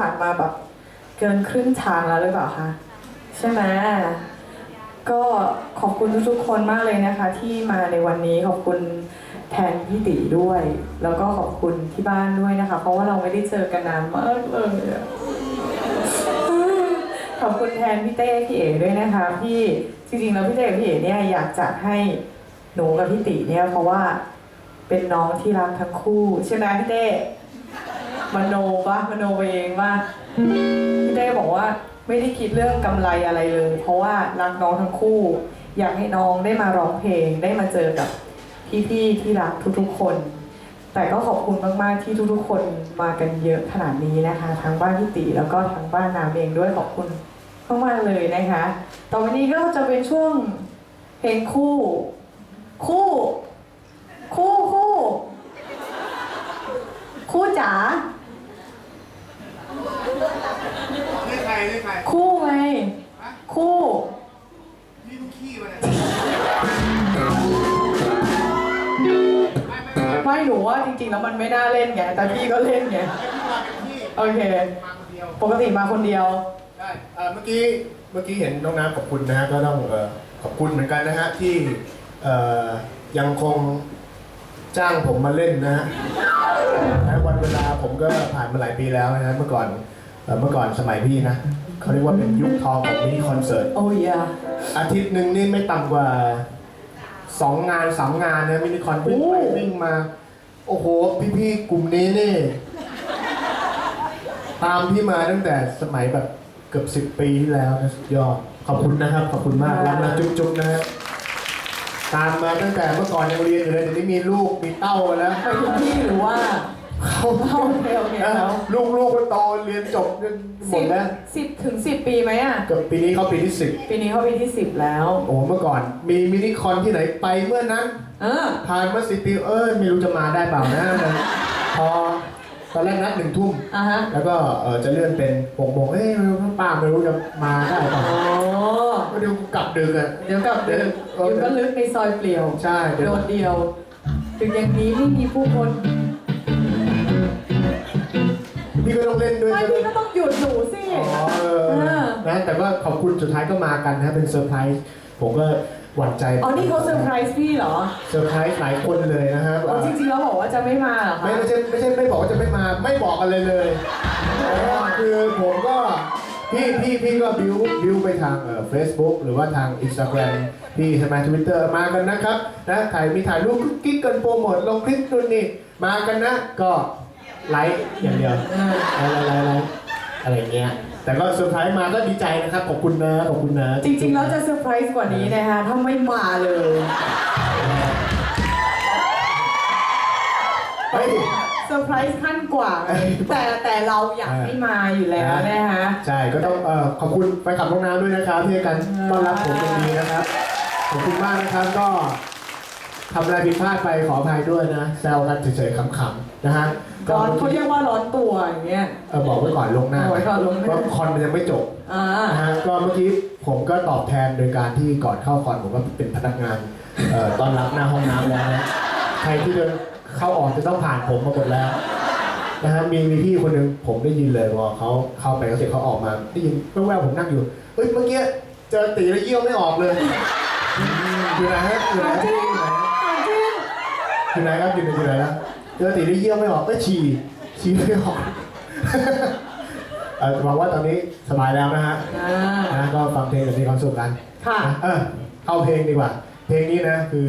ผ่านมาแบบเกินครึ่งทางแล้วหรือเปล่าคะใช่ไหมก็ขอบคุณทุกๆคนมากเลยนะคะ ที่มาในวันนี้ขอบคุณแทนพี่ตีด้วย แล้วก็ขอบคุณที่บ้านด้วยนะคะ เพราะว่าเราไม่ได้เจอกันนานมากเลยขอบคุณแทนพี่เต้พี่เอ๋ด้วยนะคะพี่จริงๆแล้วพี่เต้กับพี่เอ๋เนี่ยอยากจะให้หนูกับพี่ตีเนี่ยเพราะว่าเป็นน้องที่รักทั้งคู่ใช่ไหมพี่เต้ มโนปะมโนไปเองว่าพี่เต้บอกว่าไม่ได้คิดเรื่องกำไรอะไรเลย เพราะว่ารักน้องทั้งคู่ อยากให้น้องได้มาร้องเพลงได้มาเจอกับพี่ๆที่รักทุกๆคน แต่ก็ขอบคุณมากๆที่ทุกๆคนมากันเยอะขนาดนี้นะคะทั้งบ้านพี่ตีแล้วก็ทั้งบ้านน้ำเองด้วยขอบคุณมากๆเลยนะคะ ต่อไปนี้ก็จะเป็นช่วงเพลงคู่ คู่คู่ คู่จ๋า นี่ใครนี่ใครคู่ไง คู่ นี่มึงขี้มาเนี่ยไม่ไม่ไม่ไม่หนูว่าจริงๆแล้วมันไม่น่าเล่นไง แต่พี่ก็เล่นไงพี่มาเป็นพี่โอเค มาคนเดียว ปกติมาคนเดียว ได้เอ่อเมื่อกี้เมื่อกี้เห็นน้องน้ำขอบคุณนะฮะก็ต้องเอ่อขอบคุณเหมือนกันนะฮะที่เอ่อยังคงจ้างผมมาเล่นนะฮะนะวันเวลาผมก็ผ่านมาหลายปีแล้วนะฮะเมื่อก่อน เอ่อเมื่อก่อนสมัยพี่นะเขาเรียกว่าเป็นยุคทองของมินิคอนเสิร์ตโอ้ยาอาทิตย์หนึ่งนี่ไม่ต่ำกว่าสองงานสามงานนะมินิคอนวิ่งไปวิ่งมา โอ้โห พี่ๆกลุ่มนี้นี่ ตามพี่มาตั้งแต่สมัยแบบเกือบสิบปีที่แล้วนะสุดยอดขอบคุณนะครับ ขอบคุณมากรักนะจุ๊บๆนะฮะตามมาตั้งแต่เมื่อก่อนยังเรียนอยู่เลยเดี๋ยวนี้มีลูกมีเต้าแล้ว ไปทุกที่ หรือว่าเขาเข้าโอเคโอเคแล้วลูกลูกๆก็โตเรียนจบกันหมสิดบแล้วสิบถึงสิบปีไหมอะ เกับปีนี้เขาปีที่สิบปีนี้เขาปีที่สิบแล้ว โอ้เมื่อก่อน มีมินิคอนที่ไหนไปเมื่อนั้น เออ ผ่านมาสิปีเอ้ยไม่รู้จะมาได้เปล่านะพอตอนแรกนัดหนึ่งทุ่มอะฮะ แล้วก็เออจะเลื่อนเป็นหกโมงเอ้ยป้าไม่รู้จะมาได้เปล่าโอ้ก็เดี๋ยวกลับดึกอะเดี๋ยวกลับดึกอยู่ก็ลึกในซอยเปลี่ยว ใช่เดี๋ยว โดดเดียว ถึงอย่างนี้ไม่มีผู้คน พี่ก็ต้องเล่นด้วยไม่ใช่ไหมพี่ก็ต้องหยุดหนูสิอ๋อเออเออนะแต่ว่าขอบคุณสุดท้ายก็มากันนะเป็นเซอร์ไพรส์ผมก็หวั่นใจอ๋อนี่เขาเซอร์ไพรส์พี่เหรอเซอร์ไพรส์หลายคนเลยนะฮะอ๋อจริงๆแล้วบอกว่าจะไม่มาเหรอคะไม่ไม่ใช่ไม่ใช่ไม่บอกว่าจะไม่มาไม่บอกกันเลยเลยนะครับคือผมก็พี่พี่พี่ก็บิวบิวไปทางเอ่อ Facebook หรือว่าทาง Instagram พี่ใช่ไหมทวิตเตอร์มากันนะครับนะถ่ายมีถ่ายรูปกุ๊กกิ๊กกันโปรโมทลงคลิปนู่นนี่มากันนะก็ ไลค์อย่างเดียวเออไลค์ไลค์ไลค์อะไรเงี้ย แต่ก็เซอร์ไพรส์มาก็ดีใจนะครับ ขอบคุณนะขอบคุณนะจริงๆแล้วจะเซอร์ไพรส์กว่านี้นะคะถ้าไม่มาเลยเฮ้ย เซอร์ไพรส์ขั้นกว่าไงแต่แต่เราอยากให้มาอยู่แล้วนะคะ ใช่ก็ต้องเอ่อขอบคุณแฟนคลับน้องน้ำด้วยนะครับที่ให้การต้อนรับผมอย่างดีนะครับ ขอบคุณมากนะครับก็ ทำอะไรผิดพลาดไปขออภัยด้วยนะแซวกันเฉยๆขำๆนะฮะก็ร้อนเขาเรียกว่าร้อนตัวอย่างเงี้ย เออบอกไว้ก่อนลวงหน้าบอกไว้ก่อนล่วงหน้า ว่าคอนมันยังไม่จบ อ่า นะฮะก็เมื่อกี้ผมก็ตอบแทนโดยการที่ก่อนเข้าคอนผมก็เป็นพนักงานเอ่อต้อนรับหน้าห้องน้ำแล้วนะใครที่เดินเข้าออกจะต้องผ่านผมมาหมดแล้วนะฮะมีมีพี่คนหนึ่งผมได้ยินเลยพอเขาเข้าไปเขาเสร็จเขาออกมาได้ยินแว่วๆผมนั่งอยู่เฮ้ยเมื่อกี้เจอตีแล้วเยี่ยวไม่ออกเลยอยู่ไหนฮะอยู่ไหนฮะอยู่ไหนฮะจริง อยู่ไหนครับอยู่ไหนอยู่ไหนแล้วเจอตีได้เยี่ยวไม่ออกก็ฉี่ฉี่ไม่ออกเออหวังว่าตอนนี้สบายแล้วนะฮะอ่านะก็ฟังเพลงแบบมีความสุขกันค่ะนะเออเข้าเพลงดีกว่า เพลงนี้นะคือ